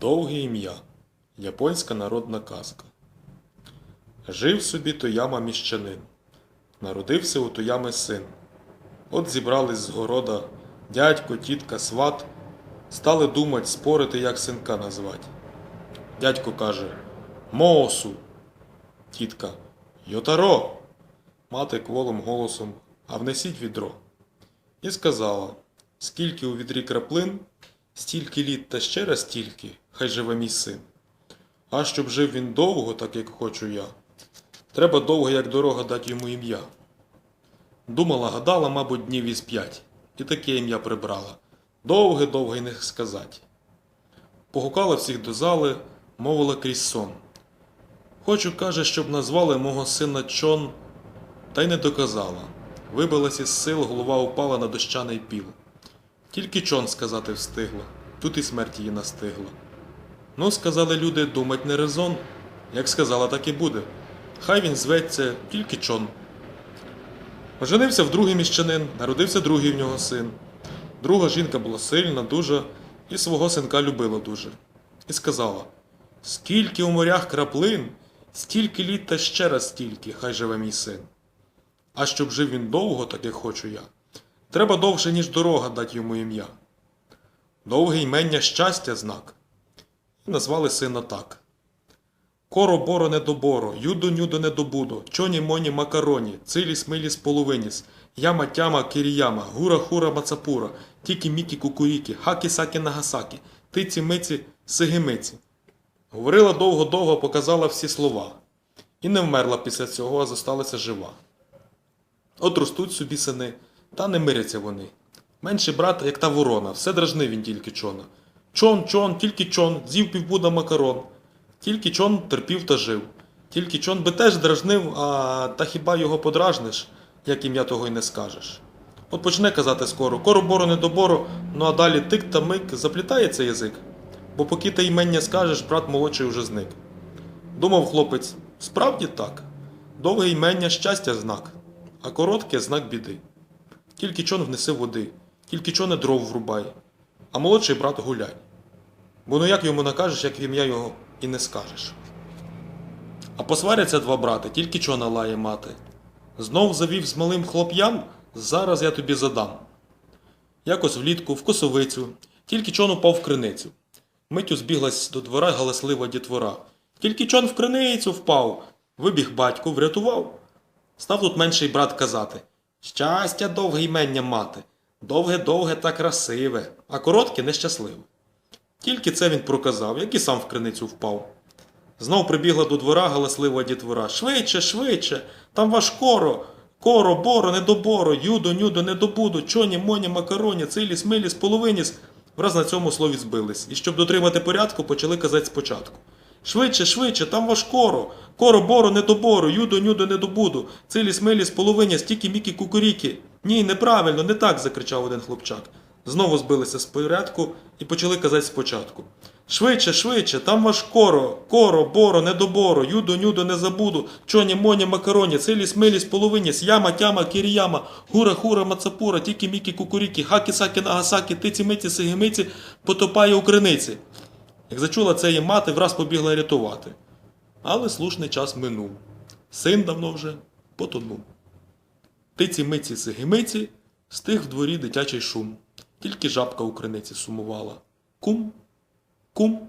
Довге ім'я. Японська народна казка. Жив собі Тояма міщанин. Народився у Тоями син. От зібрались з города дядько, тітка, сват. Стали думать, спорити, як синка назвати. Дядько каже Моосу. Тітка Йотаро. Мати кволим голосом А внесіть відро. І сказала Скільки у відрі краплин, стільки літ та ще раз стільки, хай живе мій син. А щоб жив він довго, так як хочу я, треба довго, як дорога дати йому ім'я. Думала, гадала, мабуть, днів із п'ять, і таке ім'я прибрала. Довге-довге й не сказать. Погукала всіх до зали, мовила крізь сон. Хочу, каже, щоб назвали мого сина Чон, та й не доказала. Вибилась із сил, голова упала на дощаний піл. Тільки чон сказати встигла, тут і смерть її настигла. Ну, сказали люди, думать не резон. Як сказала, так і буде. Хай він зветься, тільки чон. Оженився в другий міщанин, народився другий в нього син. Друга жінка була сильна, дуже, і свого синка любила дуже. І сказала: Скільки у морях краплин, стільки літ та ще раз стільки, хай живе мій син. А щоб жив він довго, так як хочу я, треба довше, ніж дорога дати йому ім'я. Довге ймення щастя знак. І назвали сина так. Коро боро не доборо, юдо нюдо не добудо, чоні моні макароні, циліс миліс половиніс, яма тяма киріяма, гура хура мацапура, тікі мікі кукурікі, хакі сакі нагасакі, тиці миці сигимиці. Говорила довго-довго, показала всі слова. І не вмерла після цього, а зосталася жива. От ростуть собі сини, та не миряться вони. Менший брат, як та ворона, все дражнив він тільки чона. Чон, чон, тільки чон, з'їв півбуда макарон. Тільки чон терпів та жив. Тільки чон би теж дражнив, а та хіба його подражниш, як ім'я того й не скажеш. От почне казати скоро коро боро не доборо, ну а далі тик та мик заплітається язик. Бо поки ти імення скажеш, брат молодший уже зник. Думав хлопець, справді так. Довге імення щастя знак, а коротке знак біди. Тільки чон внеси води, тільки чоне дров врубай, а молодший брат гуляй. Бо ну як йому накажеш, як в ім'я його і не скажеш. А посваряться два брати, тільки чона лає мати. Знов завів з малим хлоп'ям, зараз я тобі задам. Якось влітку в косовицю, тільки чон упав в криницю. Миттю збіглась до двора галаслива дітвора. Тільки чон в криницю впав, вибіг батько, врятував. Став тут менший брат казати Щастя довге ймення мати, довге-довге та красиве, а коротке нещасливе. Тільки це він проказав, як і сам в криницю впав. Знов прибігла до двора галаслива дітвора. Швидше, швидше, там ваш коро. Коро, боро, недоборо, юдо, нюдо, недобудо, чоні, моні, макароні, циліс, миліс, половиніс. Враз на цьому слові збились, і щоб дотримати порядку, почали казати спочатку. Швидше, швидше, там ваш коро. Коро, боро, недоборо, юдо, нюдо, недобуду, циліс, миліс, половиніс, тікі, мікі, кукуріки. Ні, неправильно, не так, закричав один хлопчак. Знову збилися з порядку і почали казати спочатку. Швидше, швидше, там ваш коро, коро, боро, недоборо, юдо, нюдо, не забуду, чоні, моні, макароні, циліс, миліс, половиніс, яма, тяма, кіріяма, гура, хура, мацапура, тікі, мікі, кукуріки, хакі, сакі, нагасакі, тиці, миці, сигимиці, потопає у криниці. Як зачула це її мати, враз побігла рятувати. Але слушний час минув. Син давно вже потонув. Тиці миці сигимиці, стих в дворі дитячий шум. Тільки жабка у криниці сумувала. Кум, кум,